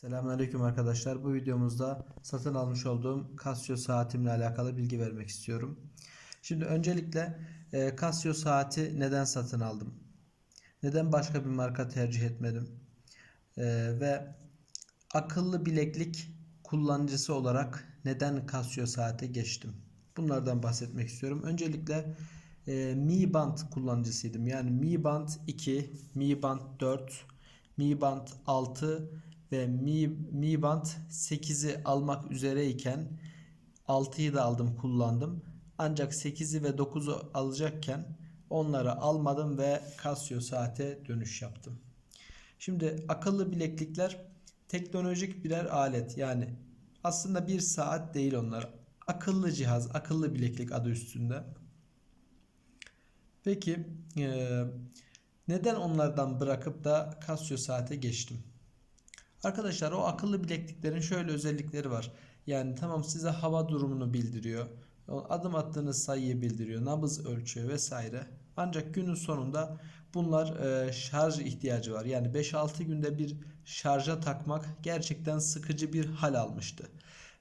Selamünaleyküm arkadaşlar. Bu videomuzda satın almış olduğum Casio saatimle alakalı bilgi vermek istiyorum. Şimdi öncelikle e, Casio saati neden satın aldım? Neden başka bir marka tercih etmedim? E, ve akıllı bileklik kullanıcısı olarak neden Casio saate geçtim? Bunlardan bahsetmek istiyorum. Öncelikle e, Mi Band kullanıcısıydım. Yani Mi Band 2, Mi Band 4, Mi Band 6 ve Mi, Mi Band 8'i almak üzereyken 6'yı da aldım kullandım. Ancak 8'i ve 9'u alacakken onları almadım ve Casio saate dönüş yaptım. Şimdi akıllı bileklikler teknolojik birer alet. Yani aslında bir saat değil onlar. Akıllı cihaz, akıllı bileklik adı üstünde. Peki eee, neden onlardan bırakıp da Casio saate geçtim? Arkadaşlar o akıllı bilekliklerin şöyle özellikleri var. Yani tamam size hava durumunu bildiriyor. Adım attığınız sayıyı bildiriyor. Nabız ölçüyor vesaire. Ancak günün sonunda bunlar e, şarj ihtiyacı var. Yani 5-6 günde bir şarja takmak gerçekten sıkıcı bir hal almıştı.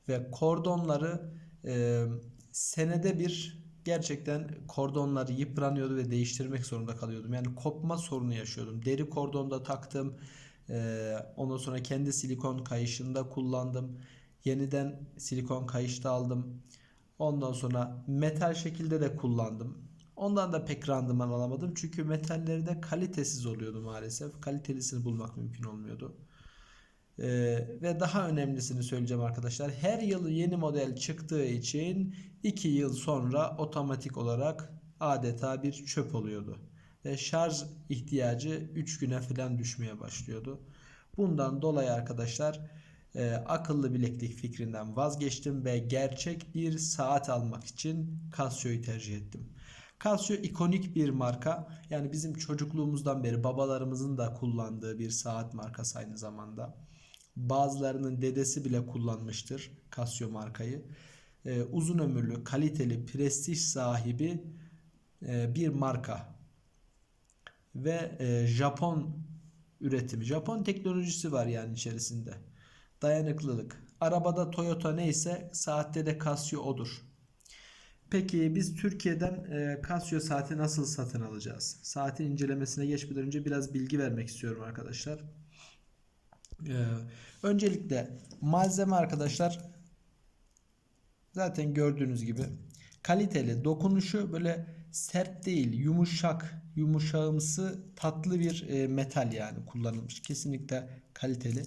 Ve kordonları e, senede bir gerçekten kordonları yıpranıyordu ve değiştirmek zorunda kalıyordum. Yani kopma sorunu yaşıyordum. Deri kordonda taktım. Ee, ondan sonra kendi silikon kayışında kullandım. Yeniden silikon kayışta aldım. Ondan sonra metal şekilde de kullandım. Ondan da pek randıman alamadım. Çünkü metalleri de kalitesiz oluyordu maalesef. Kalitelisini bulmak mümkün olmuyordu. Ee, ve daha önemlisini söyleyeceğim arkadaşlar. Her yıl yeni model çıktığı için 2 yıl sonra otomatik olarak adeta bir çöp oluyordu. Ve şarj ihtiyacı 3 güne falan düşmeye başlıyordu. Bundan dolayı arkadaşlar e, akıllı bileklik fikrinden vazgeçtim ve gerçek bir saat almak için Casio'yu tercih ettim. Casio ikonik bir marka. Yani bizim çocukluğumuzdan beri babalarımızın da kullandığı bir saat markası aynı zamanda. Bazılarının dedesi bile kullanmıştır Casio markayı. Ee, uzun ömürlü, kaliteli, prestij sahibi e, bir marka. Ve e, Japon üretimi. Japon teknolojisi var yani içerisinde. Dayanıklılık. Arabada Toyota neyse saatte de Casio odur. Peki biz Türkiye'den e, Casio saati nasıl satın alacağız? Saatin incelemesine geçmeden önce biraz bilgi vermek istiyorum arkadaşlar. Ee, öncelikle malzeme arkadaşlar zaten gördüğünüz gibi kaliteli dokunuşu böyle sert değil yumuşak yumuşağımsı tatlı bir e, metal yani kullanılmış kesinlikle kaliteli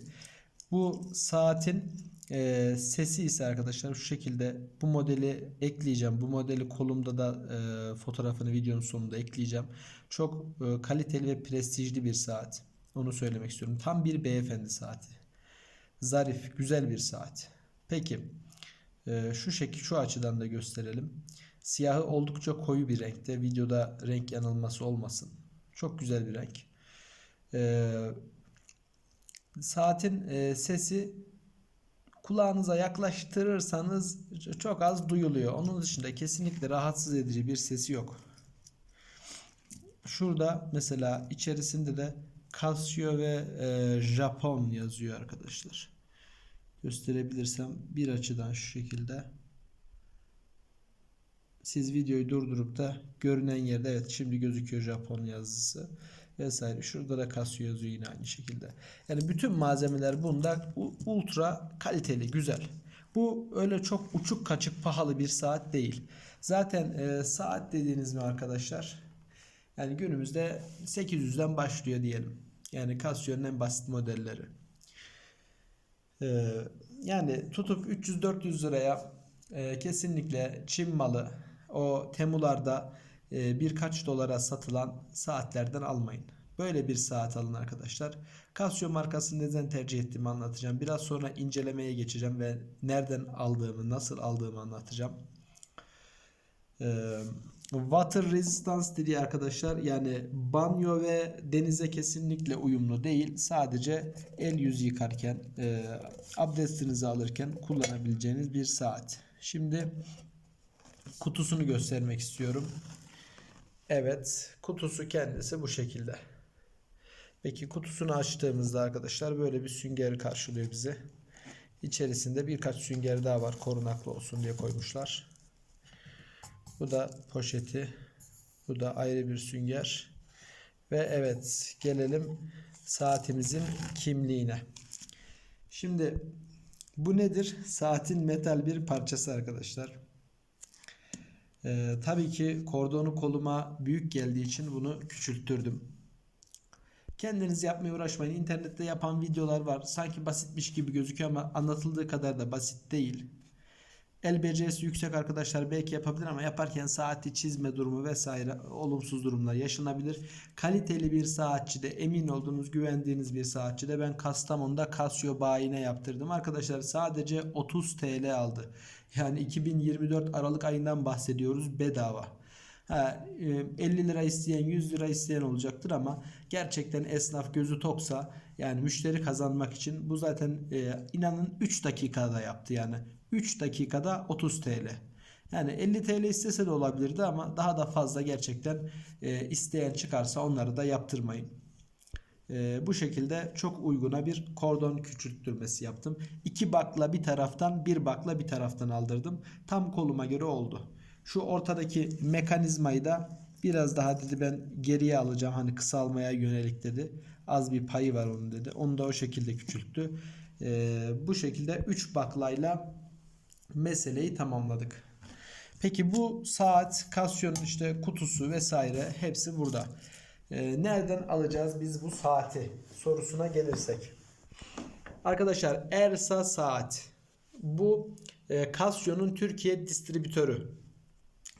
bu saatin e, sesi ise arkadaşlar şu şekilde bu modeli ekleyeceğim bu modeli kolumda da e, fotoğrafını videonun sonunda ekleyeceğim çok e, kaliteli ve prestijli bir saat onu söylemek istiyorum. Tam bir beyefendi saati. Zarif, güzel bir saat. Peki e, şu şekil şu açıdan da gösterelim. Siyahı oldukça koyu bir renkte. Videoda renk yanılması olmasın. Çok güzel bir renk. E, saatin e, sesi kulağınıza yaklaştırırsanız çok az duyuluyor. Onun dışında kesinlikle rahatsız edici bir sesi yok. Şurada mesela içerisinde de Casio ve e, Japon yazıyor arkadaşlar. Gösterebilirsem bir açıdan şu şekilde. Siz videoyu durdurup da görünen yerde evet şimdi gözüküyor Japon yazısı vesaire. Şurada da Casio yazıyor yine aynı şekilde. Yani bütün malzemeler bunda ultra kaliteli, güzel. Bu öyle çok uçuk kaçık pahalı bir saat değil. Zaten e, saat dediğiniz mi arkadaşlar? Yani günümüzde 800'den başlıyor diyelim. Yani Casio'nun en basit modelleri. Ee, yani tutup 300-400 liraya e, kesinlikle Çin malı o temularda e, birkaç dolara satılan saatlerden almayın. Böyle bir saat alın arkadaşlar. Casio markasını neden tercih ettiğimi anlatacağım. Biraz sonra incelemeye geçeceğim ve nereden aldığımı, nasıl aldığımı anlatacağım. Ee, water resistance dediği arkadaşlar yani banyo ve denize kesinlikle uyumlu değil. Sadece el yüz yıkarken, e, abdestinizi alırken kullanabileceğiniz bir saat. Şimdi kutusunu göstermek istiyorum. Evet, kutusu kendisi bu şekilde. Peki kutusunu açtığımızda arkadaşlar böyle bir sünger karşılıyor bizi. İçerisinde birkaç sünger daha var korunaklı olsun diye koymuşlar. Bu da poşeti. Bu da ayrı bir sünger. Ve evet gelelim saatimizin kimliğine. Şimdi bu nedir? Saatin metal bir parçası arkadaşlar. Ee, tabii ki kordonu koluma büyük geldiği için bunu küçülttürdüm. Kendiniz yapmaya uğraşmayın. İnternette yapan videolar var. Sanki basitmiş gibi gözüküyor ama anlatıldığı kadar da basit değil. El becerisi yüksek arkadaşlar belki yapabilir ama yaparken saati çizme durumu vesaire olumsuz durumlar yaşanabilir. Kaliteli bir saatçide emin olduğunuz güvendiğiniz bir saatçide ben Castamonu'da Casio bayine yaptırdım. Arkadaşlar sadece 30 TL aldı. Yani 2024 Aralık ayından bahsediyoruz bedava. Ha, 50 lira isteyen 100 lira isteyen olacaktır ama gerçekten esnaf gözü toksa yani müşteri kazanmak için bu zaten e, inanın 3 dakikada yaptı yani 3 dakikada 30 TL. Yani 50 TL istese de olabilirdi ama daha da fazla gerçekten e, isteyen çıkarsa onları da yaptırmayın. E, bu şekilde çok uyguna bir kordon küçülttürmesi yaptım. 2 bakla bir taraftan bir bakla bir taraftan aldırdım. Tam koluma göre oldu. Şu ortadaki mekanizmayı da biraz daha dedi ben geriye alacağım hani kısalmaya yönelik dedi. Az bir payı var onun dedi. Onu da o şekilde küçülttü. Ee, bu şekilde 3 baklayla meseleyi tamamladık. Peki bu saat, Casio'nun işte kutusu vesaire hepsi burada. Ee, nereden alacağız biz bu saati sorusuna gelirsek. Arkadaşlar Ersa saat. Bu e, Casio'nun Türkiye distribütörü.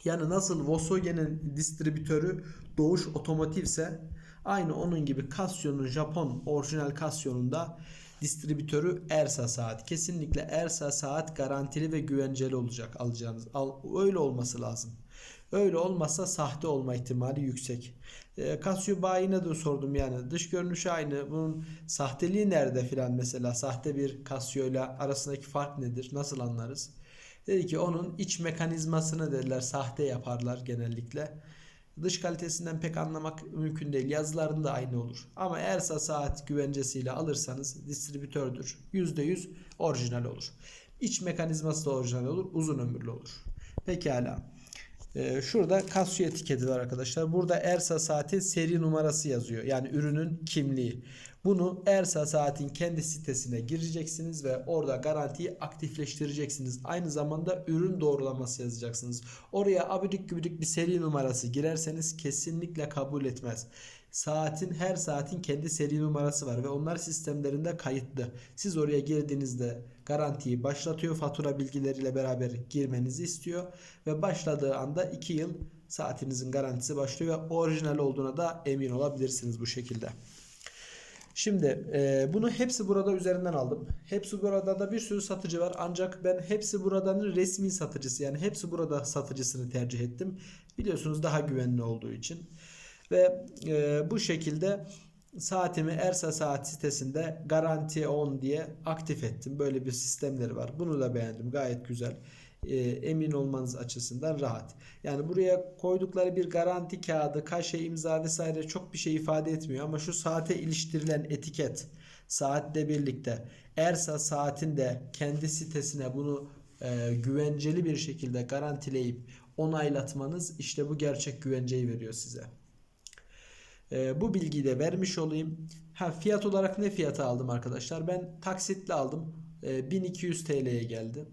Yani nasıl Volkswagen'in distribütörü Doğuş Otomotiv ise aynı onun gibi Casio'nun Japon orijinal Casio'nun da distribütörü Ersa saat. Kesinlikle Ersa saat garantili ve güvenceli olacak alacağınız. Al, öyle olması lazım. Öyle olmazsa sahte olma ihtimali yüksek. E, Casio bayine de sordum yani dış görünüşü aynı. Bunun sahteliği nerede filan mesela sahte bir Casio ile arasındaki fark nedir? Nasıl anlarız? Dedi ki onun iç mekanizmasını dediler sahte yaparlar genellikle. Dış kalitesinden pek anlamak mümkün değil. Yazılarında da aynı olur. Ama Ersa saat güvencesiyle alırsanız distribütördür. %100 orijinal olur. İç mekanizması da orijinal olur. Uzun ömürlü olur. Pekala. Ee, şurada Casio etiketi var arkadaşlar. Burada Ersa saatin seri numarası yazıyor. Yani ürünün kimliği. Bunu Ersa saatin kendi sitesine gireceksiniz ve orada garantiyi aktifleştireceksiniz. Aynı zamanda ürün doğrulaması yazacaksınız. Oraya abidik gübidik bir seri numarası girerseniz kesinlikle kabul etmez. Saatin her saatin kendi seri numarası var ve onlar sistemlerinde kayıtlı. Siz oraya girdiğinizde garantiyi başlatıyor. Fatura bilgileriyle beraber girmenizi istiyor ve başladığı anda 2 yıl saatinizin garantisi başlıyor ve orijinal olduğuna da emin olabilirsiniz bu şekilde. Şimdi e, bunu hepsi burada üzerinden aldım. Hepsi burada da bir sürü satıcı var. Ancak ben hepsi buradanın resmi satıcısı yani hepsi burada satıcısını tercih ettim. Biliyorsunuz daha güvenli olduğu için. Ve e, bu şekilde saatimi Ersa Saat sitesinde garanti on diye aktif ettim. Böyle bir sistemleri var. Bunu da beğendim. Gayet güzel. E, emin olmanız açısından rahat. Yani buraya koydukları bir garanti kağıdı, kaşe, imza vesaire çok bir şey ifade etmiyor ama şu saate iliştirilen etiket saatle birlikte Ersa saatin de kendi sitesine bunu e, güvenceli bir şekilde garantileyip onaylatmanız işte bu gerçek güvenceyi veriyor size. E, bu bilgiyi de vermiş olayım. Ha fiyat olarak ne fiyata aldım arkadaşlar? Ben taksitle aldım. E, 1200 TL'ye geldi.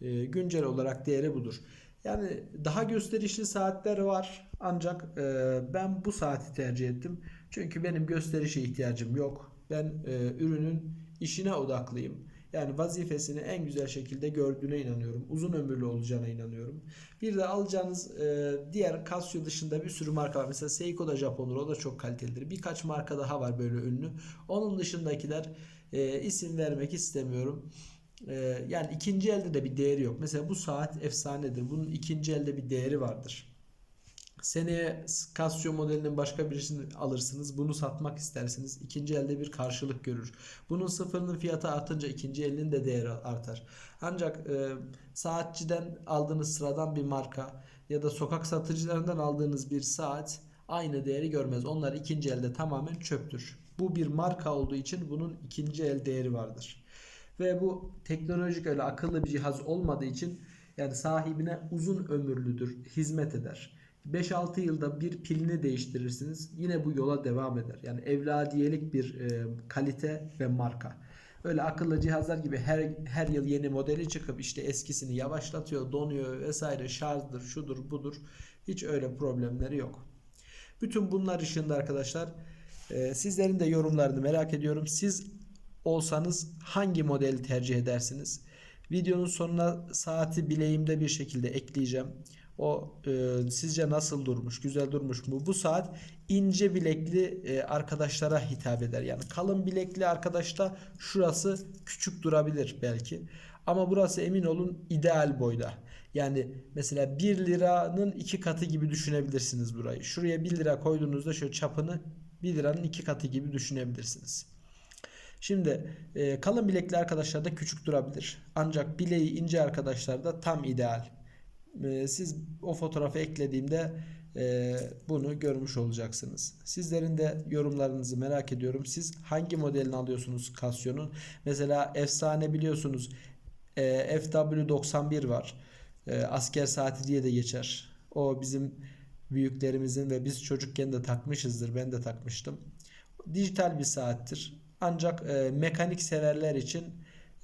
E, güncel olarak değeri budur. Yani daha gösterişli saatler var ancak e, ben bu saati tercih ettim. Çünkü benim gösterişe ihtiyacım yok. Ben e, ürünün işine odaklıyım. Yani vazifesini en güzel şekilde gördüğüne inanıyorum. Uzun ömürlü olacağına inanıyorum. Bir de alacağınız e, diğer Casio dışında bir sürü marka var. Mesela Seiko da Japonur o da çok kalitelidir. Birkaç marka daha var böyle ünlü. Onun dışındakiler e, isim vermek istemiyorum. E, yani ikinci elde de bir değeri yok. Mesela bu saat efsanedir. Bunun ikinci elde bir değeri vardır. Seneye Casio modelinin başka birisini alırsınız. Bunu satmak istersiniz. İkinci elde bir karşılık görür. Bunun sıfırının fiyatı artınca ikinci elinin de değeri artar. Ancak e, saatçiden aldığınız sıradan bir marka ya da sokak satıcılarından aldığınız bir saat aynı değeri görmez. Onlar ikinci elde tamamen çöptür. Bu bir marka olduğu için bunun ikinci el değeri vardır. Ve bu teknolojik öyle akıllı bir cihaz olmadığı için yani sahibine uzun ömürlüdür, hizmet eder. 5-6 yılda bir pilini değiştirirsiniz. Yine bu yola devam eder. Yani evladiyelik bir e, kalite ve marka. Öyle akıllı cihazlar gibi her her yıl yeni modeli çıkıp işte eskisini yavaşlatıyor, donuyor vesaire şarjdır, şudur, budur. Hiç öyle problemleri yok. Bütün bunlar ışığında arkadaşlar e, sizlerin de yorumlarını merak ediyorum. Siz olsanız hangi modeli tercih edersiniz? Videonun sonuna saati bileğimde bir şekilde ekleyeceğim. O e, sizce nasıl durmuş? Güzel durmuş mu? Bu saat ince bilekli e, arkadaşlara hitap eder. Yani kalın bilekli arkadaşta şurası küçük durabilir belki. Ama burası emin olun ideal boyda. Yani mesela 1 liranın iki katı gibi düşünebilirsiniz burayı. Şuraya 1 lira koyduğunuzda şöyle çapını 1 liranın iki katı gibi düşünebilirsiniz. Şimdi e, kalın bilekli arkadaşlarda küçük durabilir. Ancak bileği ince arkadaşlarda tam ideal. E, siz o fotoğrafı eklediğimde e, bunu görmüş olacaksınız. Sizlerin de yorumlarınızı merak ediyorum. Siz hangi modelini alıyorsunuz Casio'nun? Mesela efsane biliyorsunuz e, FW91 var. E, asker saati diye de geçer. O bizim büyüklerimizin ve biz çocukken de takmışızdır. Ben de takmıştım. Dijital bir saattir. Ancak e, mekanik severler için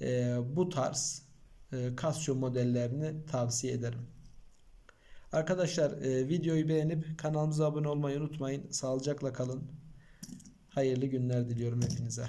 e, bu tarz e, Casio modellerini tavsiye ederim. Arkadaşlar e, videoyu beğenip kanalımıza abone olmayı unutmayın. Sağlıcakla kalın. Hayırlı günler diliyorum hepinize.